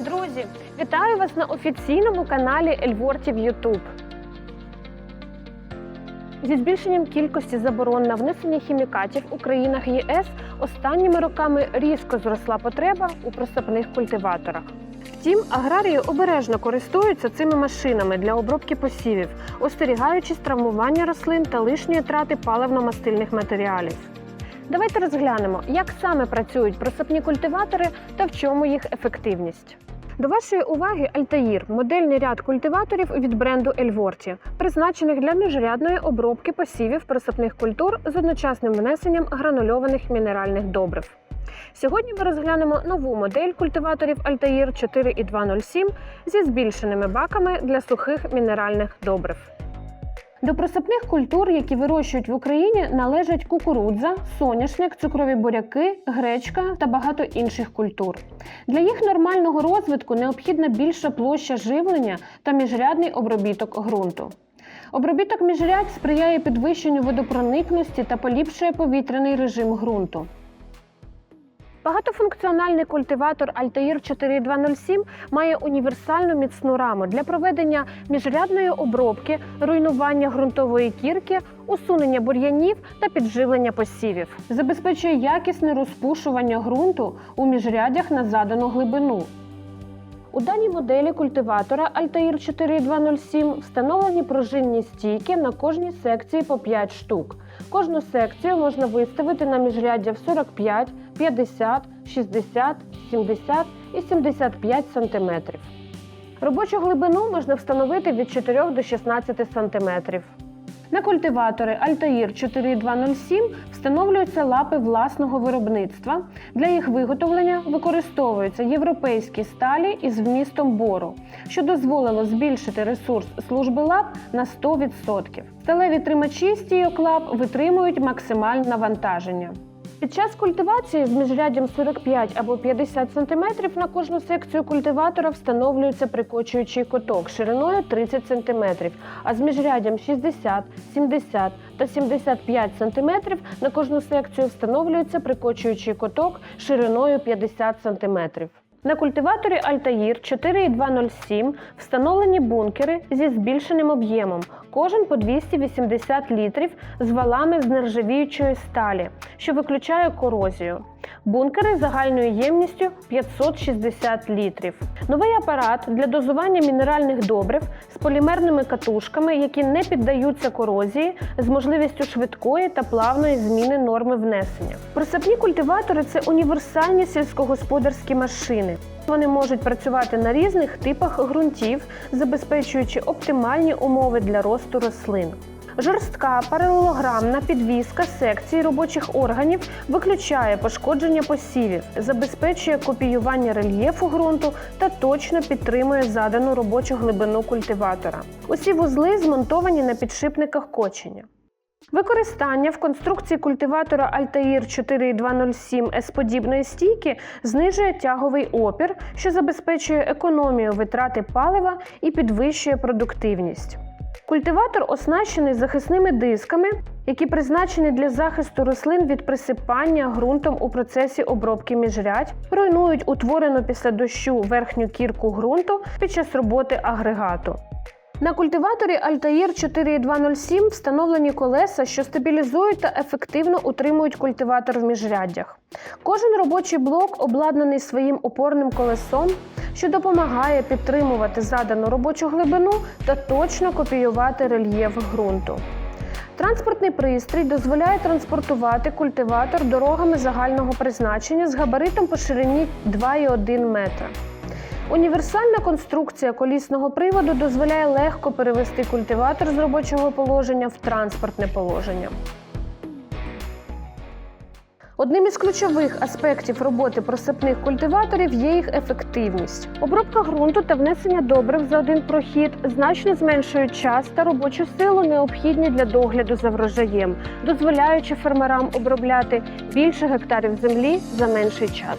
Друзі, вітаю вас на офіційному каналі Ельвортів YouTube. Зі збільшенням кількості заборон на внесення хімікатів у країнах ЄС останніми роками різко зросла потреба у просапних культиваторах. Втім, аграрії обережно користуються цими машинами для обробки посівів, остерігаючись травмування рослин та лишньої трати паливно-мастильних матеріалів. Давайте розглянемо, як саме працюють просапні культиватори та в чому їх ефективність. До вашої уваги Альтаїр модельний ряд культиваторів від бренду Ельворті, призначених для міжрядної обробки посівів просапних культур з одночасним внесенням гранульованих мінеральних добрив. Сьогодні ми розглянемо нову модель культиваторів Альтаїр 4207 зі збільшеними баками для сухих мінеральних добрив. До просипних культур, які вирощують в Україні, належать кукурудза, соняшник, цукрові буряки, гречка та багато інших культур. Для їх нормального розвитку необхідна більша площа живлення та міжрядний обробіток ґрунту. Обробіток міжрядь сприяє підвищенню водопроникності та поліпшує повітряний режим ґрунту. Багатофункціональний культиватор Altair 4207 має універсальну міцну раму для проведення міжрядної обробки, руйнування ґрунтової кірки, усунення бур'янів та підживлення посівів. Забезпечує якісне розпушування ґрунту у міжрядях на задану глибину. У даній моделі культиватора Altair 4207 встановлені пружинні стійки на кожній секції по 5 штук. Кожну секцію можна виставити на міжряддя в 45, 50, 60, 70 і 75 см. Робочу глибину можна встановити від 4 до 16 см. На культиватори Altair 4207 встановлюються лапи власного виробництва. Для їх виготовлення використовуються європейські сталі із вмістом бору, що дозволило збільшити ресурс служби лап на 100%. Сталеві тримачі стійок лап витримують максимальне навантаження. Під час культивації з міжряддям 45 або 50 см на кожну секцію культиватора встановлюється прикочуючий коток шириною 30 см, а з міжряддям 60, 70 та 75 см на кожну секцію встановлюється прикочуючий коток шириною 50 см. На культиваторі Altair 4207 встановлені бункери зі збільшеним об'ємом, кожен по 280 літрів з валами з нержавіючої сталі, що виключає корозію. Бункери загальною ємністю 560 літрів. Новий апарат для дозування мінеральних добрив з полімерними катушками, які не піддаються корозії, з можливістю швидкої та плавної зміни норми внесення. Присипні культиватори це універсальні сільськогосподарські машини. Вони можуть працювати на різних типах ґрунтів, забезпечуючи оптимальні умови для росту рослин. Жорстка паралелограмна підвізка секцій робочих органів виключає пошкодження посівів, забезпечує копіювання рельєфу ґрунту та точно підтримує задану робочу глибину культиватора. Усі вузли змонтовані на підшипниках кочення. Використання в конструкції культиватора Altair 4207 S-подібної стійки знижує тяговий опір, що забезпечує економію витрати палива і підвищує продуктивність. Культиватор оснащений захисними дисками, які призначені для захисту рослин від присипання ґрунтом у процесі обробки міжрядь, руйнують утворену після дощу верхню кірку ґрунту під час роботи агрегату. На культиваторі Altair 4207 встановлені колеса, що стабілізують та ефективно утримують культиватор в міжряддях. Кожен робочий блок обладнаний своїм опорним колесом, що допомагає підтримувати задану робочу глибину та точно копіювати рельєф ґрунту. Транспортний пристрій дозволяє транспортувати культиватор дорогами загального призначення з габаритом по ширині 2,1 метра. Універсальна конструкція колісного приводу дозволяє легко перевести культиватор з робочого положення в транспортне положення. Одним із ключових аспектів роботи просипних культиваторів є їх ефективність. Обробка ґрунту та внесення добрив за один прохід значно зменшують час та робочу силу, необхідні для догляду за врожаєм, дозволяючи фермерам обробляти більше гектарів землі за менший час.